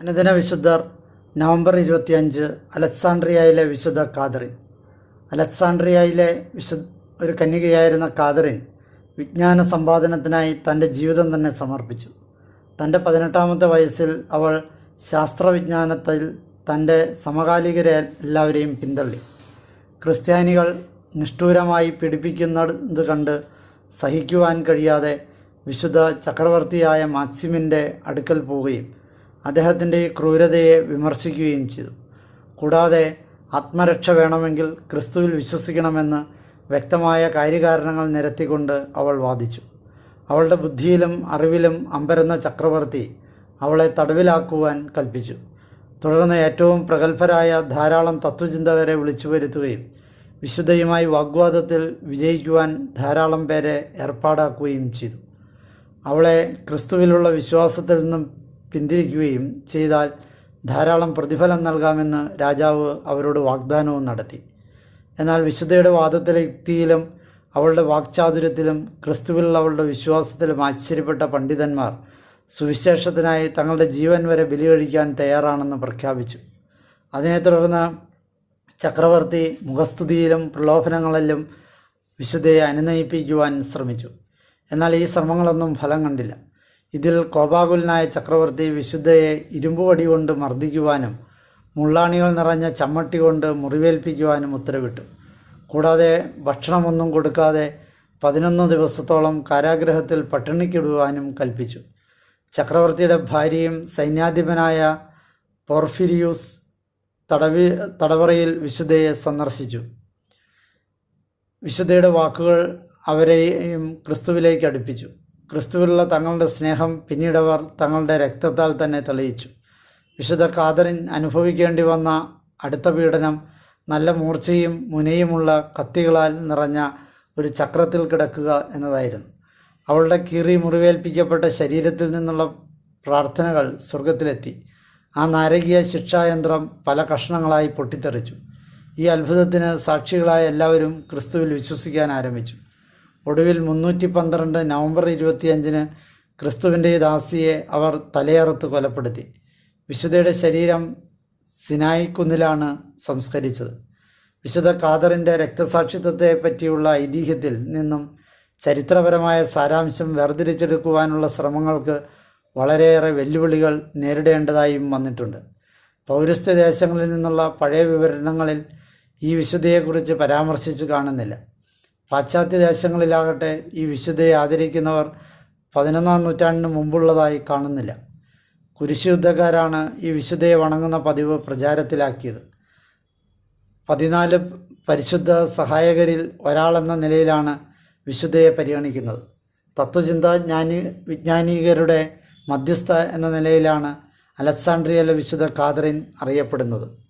അനുദിന വിശുദ്ധർ നവംബർ ഇരുപത്തിയഞ്ച് അലക്സാണ്ട്രിയയിലെ വിശുദ്ധ കാതറിൻ. അലക്സാണ്ട്രിയയിലെ വിശു ഒരു കന്യകയായിരുന്ന കാതറിൻ വിജ്ഞാന സമ്പാദനത്തിനായി തന്റെ ജീവിതം തന്നെ സമർപ്പിച്ചു. തന്റെ പതിനെട്ടാമത്തെ വയസ്സിൽ അവൾ ശാസ്ത്രവിജ്ഞാനത്തിൽ തന്റെ സമകാലികരെ എല്ലാവരെയും പിന്തള്ളി. ക്രിസ്ത്യാനികൾ നിഷ്ഠൂരമായി പീഡിപ്പിക്കുന്നത് കണ്ട് സഹിക്കുവാൻ കഴിയാതെ വിശുദ്ധ ചക്രവർത്തിയായ മാക്സിമിന്റെ അടുക്കൽ പോവുകയും അദ്ദേഹത്തിന്റെ ഈ ക്രൂരതയെ വിമർശിക്കുകയും ചെയ്തു. കൂടാതെ ആത്മരക്ഷ വേണമെങ്കിൽ ക്രിസ്തുവിൽ വിശ്വസിക്കണമെന്ന് വ്യക്തമായ കാര്യകാരണങ്ങൾ നിരത്തിക്കൊണ്ട് അവൾ വാദിച്ചു. അവളുടെ ബുദ്ധിയിലും അറിവിലും അമ്പരന്ന ചക്രവർത്തി അവളെ തടവിലാക്കുവാൻ കൽപ്പിച്ചു. തുടർന്ന് ഏറ്റവും പ്രഗത്ഭരായ ധാരാളം തത്വചിന്തകരെ വിളിച്ചു വരുത്തുകയും വിശുദ്ധയുമായി വാഗ്വാദത്തിൽ വിജയിക്കുവാൻ ധാരാളം പേരെ ഏർപ്പാടാക്കുകയും ചെയ്തു. അവളെ ക്രിസ്തുവിലുള്ള വിശ്വാസത്തിൽ നിന്നും പിന്തിരിക്കുകയും ചെയ്താൽ ധാരാളം പ്രതിഫലം നൽകാമെന്ന് രാജാവ് അവരോട് വാഗ്ദാനവും നടത്തി. എന്നാൽ വിശുദ്ധയുടെ വാദത്തിലെ യുക്തിയിലും അവളുടെ വാക്ചാതുര്യത്തിലും ക്രിസ്തുവിലുള്ള അവളുടെ വിശ്വാസത്തിലും ആശ്ചര്യപ്പെട്ട പണ്ഡിതന്മാർ സുവിശേഷത്തിനായി തങ്ങളുടെ ജീവൻ വരെ ബലി കഴിക്കാൻ തയ്യാറാണെന്ന് പ്രഖ്യാപിച്ചു. അതിനെ തുടർന്ന് ചക്രവർത്തി മുഖസ്തുതിയിലും പ്രലോഭനങ്ങളിലും വിശുദ്ധയെ അനുനയിപ്പിക്കുവാൻ ശ്രമിച്ചു. എന്നാൽ ഈ ശ്രമങ്ങളൊന്നും ഫലം കണ്ടില്ല. ഇതിൽ കോപാകുലനായ ചക്രവർത്തി വിശുദ്ധയെ ഇരുമ്പുവടി കൊണ്ട് മർദ്ദിക്കുവാനും മുള്ളാണികൾ നിറഞ്ഞ ചമ്മട്ടി കൊണ്ട് മുറിവേൽപ്പിക്കുവാനും ഉത്തരവിട്ടു. കൂടാതെ ഭക്ഷണമൊന്നും കൊടുക്കാതെ പതിനൊന്ന് ദിവസത്തോളം കാരാഗ്രഹത്തിൽ പട്ടിണിക്കിടുവാനും കൽപ്പിച്ചു. ചക്രവർത്തിയുടെ ഭാര്യയും സൈന്യാധിപനായ പോർഫിരിയൂസ് തടവി തടവറയിൽ വിശുദ്ധയെ സന്ദർശിച്ചു. വിശുദ്ധയുടെ വാക്കുകൾ അവരെയും ക്രിസ്തുവിലേക്ക് അടുപ്പിച്ചു. ക്രിസ്തുവിലുള്ള തങ്ങളുടെ സ്നേഹം പിന്നീടവർ തങ്ങളുടെ രക്തത്താൽ തന്നെ തെളിയിച്ചു. വിശുദ്ധ കാതറിൻ അനുഭവിക്കേണ്ടി വന്ന അടുത്ത പീഡനം നല്ല മൂർച്ചയും മുനയുമുള്ള കത്തികളാൽ നിറഞ്ഞ ഒരു ചക്രത്തിൽ കിടക്കുക എന്നതായിരുന്നു. അവളുടെ കീറി മുറിവേൽപ്പിക്കപ്പെട്ട ശരീരത്തിൽ നിന്നുള്ള പ്രാർത്ഥനകൾ സ്വർഗത്തിലെത്തി ആ നാരകീയ ശിക്ഷായന്ത്രം പല കഷ്ണങ്ങളായി പൊട്ടിത്തെറിച്ചു. ഈ അത്ഭുതത്തിന് സാക്ഷികളായ എല്ലാവരും ക്രിസ്തുവിൽ വിശ്വസിക്കാൻ ആരംഭിച്ചു. ഒടുവിൽ മുന്നൂറ്റി പന്ത്രണ്ട് നവംബർ ഇരുപത്തിയഞ്ചിന് ക്രിസ്തുവിന്റെ ദാസിയെ അവർ തലയറുത്ത് കൊലപ്പെടുത്തി. വിശുദ്ധയുടെ ശരീരം സിനായി കുന്നിലാണ് സംസ്കരിച്ചത്. വിശുദ്ധ ഖാദറിന്റെ രക്തസാക്ഷിത്വത്തെ പറ്റിയുള്ള ഐതിഹ്യത്തിൽ നിന്നും ചരിത്രപരമായ സാരാംശം വേർതിരിച്ചെടുക്കുവാനുള്ള ശ്രമങ്ങൾക്ക് വളരെയേറെ വെല്ലുവിളികൾ നേരിടേണ്ടതായും വന്നിട്ടുണ്ട്. പൗരസ്ത്യ ദേശങ്ങളിൽ നിന്നുള്ള പഴയ വിവരണങ്ങളിൽ ഈ വിശുദ്ധയെക്കുറിച്ച് പരാമർശിച്ചു കാണുന്നില്ല. പാശ്ചാത്യ ദേശങ്ങളിലാകട്ടെ ഈ വിശുദ്ധയെ ആദരിക്കുന്നവർ പതിനൊന്നാം നൂറ്റാണ്ടിന് മുമ്പുള്ളതായി കാണുന്നില്ല. കുരിശുദ്ധക്കാരാണ് ഈ വിശുദ്ധയെ വണങ്ങുന്ന പതിവ് പ്രചാരത്തിലാക്കിയത്. പതിനാല് പരിശുദ്ധ സഹായകരിൽ ഒരാളെന്ന നിലയിലാണ് വിശുദ്ധയെ പരിഗണിക്കുന്നത്. തത്വചിന്ത ജ്ഞാനി വിജ്ഞാനികരുടെ മധ്യസ്ഥ എന്ന നിലയിലാണ് അലക്സാണ്ട്രിയയിലെ വിശുദ്ധ കാതറിൻ അറിയപ്പെടുന്നത്.